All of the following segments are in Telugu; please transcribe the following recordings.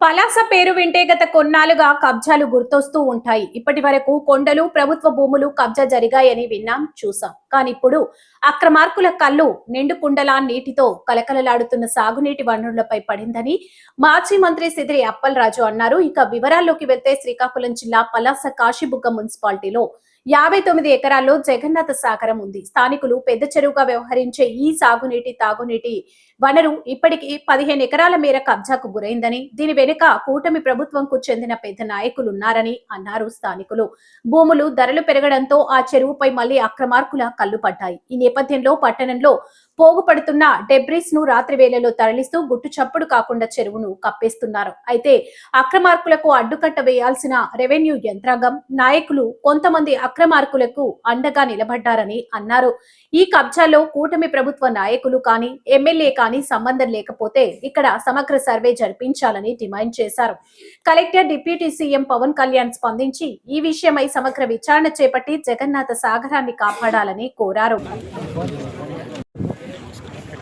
పలాస పేరు వింటే గత కొన్నాళ్ళుగా కబ్జాలు గుర్తొస్తూ ఉంటాయి. ఇప్పటి వరకు కొండలు ప్రభుత్వ భూములు కబ్జా జరిగాయని విన్నాం చూసాం. కానీ ఇప్పుడు అక్రమార్కుల కళ్ళు నిండు కుండలా నీటితో కలకలలాడుతున్న సాగునీటి వనరులపై పడిందని మాజీ మంత్రి సిదిరి అప్పలరాజు అన్నారు. ఇక వివరాల్లోకి వెళ్తే శ్రీకాకుళం జిల్లా పలాస కాశీబుగ్గ మున్సిపాలిటీలో యాభై తొమ్మిది ఎకరాల్లో జగన్నాథ సాగరం ఉంది. స్థానికులు పెద్ద చెరువుగా వ్యవహరించే ఈ సాగునీటి తాగునీటి వనరు ఇప్పటికీ పదిహేను ఎకరాల మేర కబ్జాకు గురైందని దీని వెనుక కూటమి ప్రభుత్వంకు చెందిన పెద్ద నాయకులున్నారని అన్నారు స్థానికులు. భూములు ధరలు పెరగడంతో ఆ చెరువుపై మళ్ళీ అక్రమార్కుల కళ్ళు పడ్డాయి. ఈ నేపథ్యంలో పట్టణంలో పోగుపడుతున్న డెబ్రిస్ను రాత్రి వేళలో తరలిస్తూ గుట్టు చప్పుడు కాకుండా చెరువును కప్పేస్తున్నారు. అయితే అక్రమార్కులకు అడ్డుకట్ట వేయాల్సిన రెవెన్యూ యంత్రాంగం నాయకులు కొంతమంది అక్రమార్కులకు అండగా నిలబడ్డారని అన్నారు. ఈ కబ్జాలో కూటమి ప్రభుత్వ నాయకులు కానీ ఎమ్మెల్యే కానీ సంబంధం లేకపోతే ఇక్కడ సమగ్ర సర్వే జరిపించాలని డిమాండ్ చేశారు. Collector deputy CM Pawan Kalyan స్పందించి ఈ విషయమై సమగ్ర విచారణ చేపట్టి జగన్నాథ సాగరాన్ని కాపాడాలని కోరారు.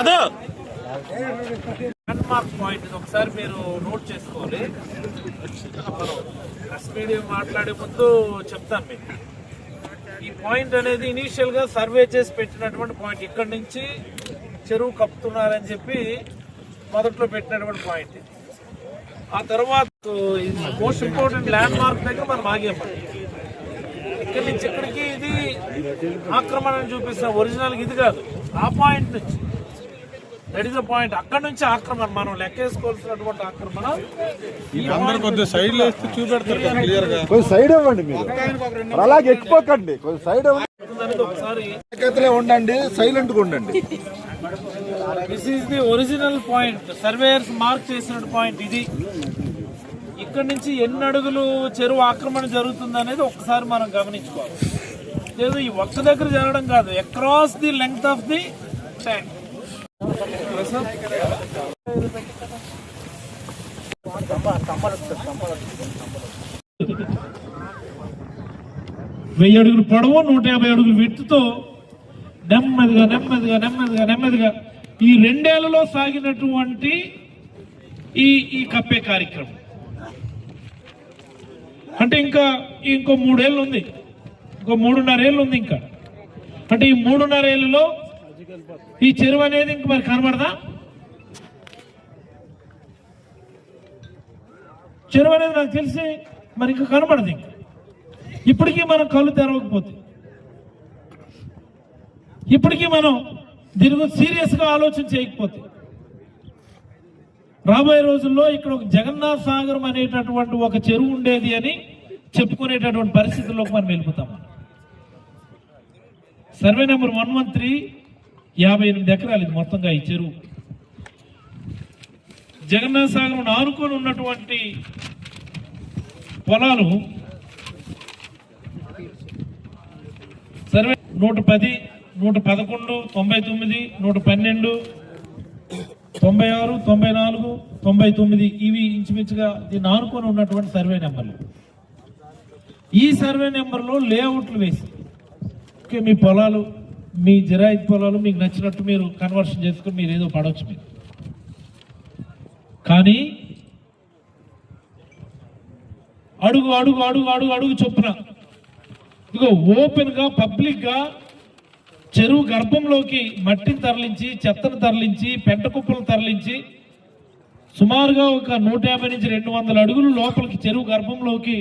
అదో. ల్యాండ్మార్క్ పాయింట్ ఇది ఒకసారి మీరు నోట్ చేసుకోవాలి. ప్రెస్ మీడియా మాట్లాడే ముందు చెప్తాను మీకు. ఈ పాయింట్ అనేది ఇనీషియల్గా సర్వే చేసి పెట్టినటువంటి పాయింట్ ఇక్కడి నుంచి చెరువు కప్పుతున్నారని చెప్పి మొదట్లో పెట్టినటువంటి పాయింట్ ఆ తర్వాత మోస్ట్ ఇంపార్టెంట్ ల్యాండ్ మార్క్ దగ్గర మనం ఆగాము ఇక్కడి నుంచి ఇక్కడికి ఇది ఆక్రమణ చూపిస్తున్న ఒరిజినల్ ఇది కాదు. ఆ పాయింట్ నుంచి. దట్ ఇస్ ద పాయింట్ అక్కడ నుంచి ఆక్రమణ మనం లెక్కేసుకోవాల్సినటువంటి ఆక్రమణ. కొద్దిగా సైడ్ వేస్తే చూపెడతారు కదా క్లియర్గా. కొంచెం సైడ్ ఇవ్వండి మీరు. అలాగే ఎక్కిపోకండి. కొంచెం సైడ్ ఒకసారి ఉండండి సైలెంట్గా ఉండండి. This is the original point surveyors mark చేసిన పాయింట్ ఇది. ఇక్కడ నుంచి ఎన్ని అడుగులు చెరువు ఆక్రమణ జరుగుతుంది అనేది ఒకసారి మనం గమనించుకోవాలి. లేదు ఈ ఒక్క దగ్గర జరగడం కాదు. Across the length of the tank వెయ్యి అడుగులు పొడవు నూట యాభై అడుగులు విత్తుతో నెమ్మదిగా నెమ్మదిగా నెమ్మదిగా నెమ్మదిగా ఈ రెండేళ్ళలో సాగినటువంటి ఈ ఈ కప్పే కార్యక్రమం. అంటే ఇంకా ఇంకో మూడేళ్ళు ఉంది. ఇంకో మూడున్నరేళ్ళు ఉంది ఇంకా. అంటే ఈ మూడున్నరేళ్ళలో ఈ చెరువు అనేది ఇంక మరి కనబడదా? చెరువు అనేది నాకు తెలిసి మరి ఇంకా కనబడదు ఇంకా. ఇప్పటికీ మనం కళ్ళు తెరవకపోతే. ఇప్పటికీ మనం దీని గురించి సీరియస్గా ఆలోచన చేయకపోతే. రాబోయే రోజుల్లో ఇక్కడ ఒక జగన్నాథ్ సాగరం అనేటటువంటి ఒక చెరువు ఉండేది అని చెప్పుకునేటటువంటి పరిస్థితుల్లోకి మనం వెళ్ళిపోతాం. మనం. Survey number one one three యాభై ఎనిమిది ఎకరాలు ఇది మొత్తంగా ఈ చెరువు. జగన్నాథ సాగరం ఆనుకొని ఉన్నటువంటి పొలాలు సర్వే నూట పది నూట పదకొండు తొంభై తొమ్మిది నూట పన్నెండు తొంభై ఆరు తొంభై నాలుగు తొంభై తొమ్మిది ఇవి ఇంచుమించుగా దీన్ని ఆనుకొని ఉన్నటువంటి సర్వే నెంబర్లు. ఈ సర్వే నెంబర్లో లేఅవుట్లు వేసి ఓకే మీ పొలాలు మీ జిరాయిత్ పొలాలు మీకు నచ్చినట్టు మీరు కన్వర్షన్ చేసుకుని మీరు ఏదో పడవచ్చు మీరు. కానీ అడుగు అడుగు అడుగు అడుగు అడుగు చొప్పున. ఇదిగో ఓపెన్గా పబ్లిక్గా చెరువు గర్భంలోకి మట్టిని తరలించి చెత్తను తరలించి పెంట కుప్పలు తరలించి సుమారుగా ఒక నూట యాభై నుంచి రెండు వందల అడుగులు లోపలికి చెరువు గర్భంలోకి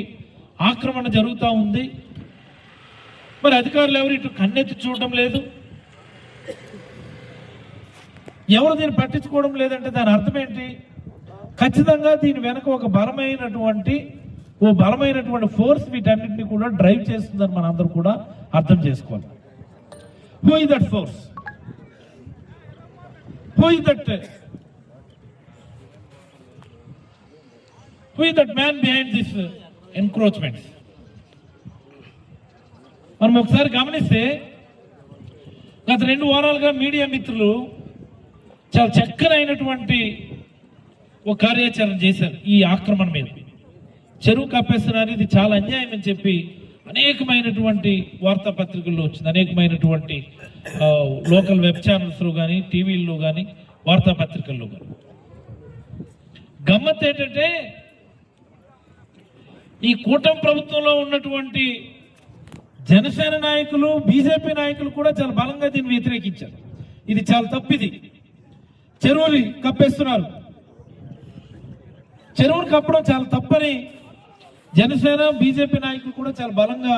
ఆక్రమణ జరుగుతూ ఉంది. మరి అధికారులు ఎవరు ఇటు కన్నెత్తి చూడటం లేదు ఎవరు దీన్ని పట్టించుకోవడం లేదంటే దాని అర్థం ఏంటి ఖచ్చితంగా దీని వెనక ఒక బలమైనటువంటి ఓ బలమైనటువంటి ఫోర్స్ వీటన్నిటిని కూడా డ్రైవ్ చేస్తుందని మన అందరూ కూడా అర్థం చేసుకోవాలి who is that force who that that? That man behind this man? మనం ఒకసారి గమనిస్తే గత రెండు వారాలుగా మీడియా మిత్రులు చాలా చక్కనైనటువంటి ఒక కార్యాచరణ చేశారు ఈ ఆక్రమణ మీద. చెరువు కప్పేస్తున్నారు ఇది చాలా అన్యాయం అని చెప్పి అనేకమైనటువంటి వార్తాపత్రికల్లో వచ్చింది. అనేకమైనటువంటి లోకల్ వెబ్ ఛానల్స్లో కానీ టీవీల్లో కానీ వార్తాపత్రికల్లో కానీ గమ్మత్ ఏంటంటే ఈ కూటమి ప్రభుత్వంలో ఉన్నటువంటి జనసేన నాయకులు బీజేపీ నాయకులు కూడా చాలా బలంగా దీన్ని వ్యతిరేకించారు. ఇది చాలా తప్పిది. చెరువులు కప్పేస్తున్నారు. చెరువులు కప్పడం చాలా తప్పని జనసేన బీజేపీ నాయకులు కూడా చాలా బలంగా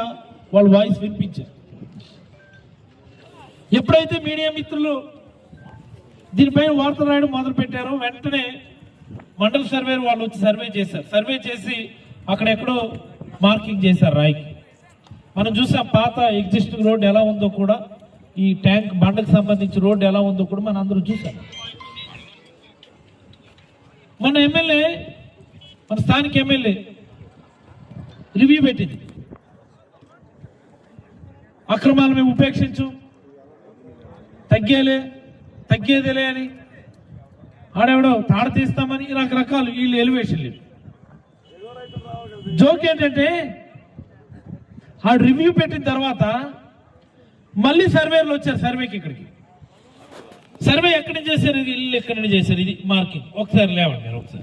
వాళ్ళ వాయిస్ వినిపించారు. ఎప్పుడైతే మీడియా మిత్రులు దీనిపైన వార్తలు రాయడం మొదలు పెట్టారో వెంటనే మండల సర్వే వాళ్ళు వచ్చి సర్వే చేశారు. సర్వే చేసి అక్కడెక్కడో మార్కింగ్ చేశారు రాయికి. మనం చూసాం పాత ఎగ్జిస్టింగ్ రోడ్ ఎలా ఉందో కూడా ఈ ట్యాంక్ బండకు సంబంధించి రోడ్డు ఎలా ఉందో కూడా మనం అందరూ చూసాం మన ఎమ్మెల్యే మన స్థానిక ఎమ్మెల్యే రివ్యూ పెట్టింది. అక్రమాలు మేము ఉపేక్షించు తగ్గేలే తగ్గేదేలే అని. ఆడెవడో తాడ తీస్తామని రకరకాలు వీళ్ళు ఎలివేషన్లు. జోక్ ఏంటంటే ఆ రివ్యూ పెట్టిన తర్వాత మళ్ళీ సర్వేలు వచ్చారు సర్వేకి ఇక్కడికి. సర్వే ఎక్కడి నుంచి చేశారు ఇది? ఇల్లు ఎక్కడి నుంచి చేశారు? ఇది మార్కింగ్ ఒకసారి లేవండి మీరు ఒకసారి.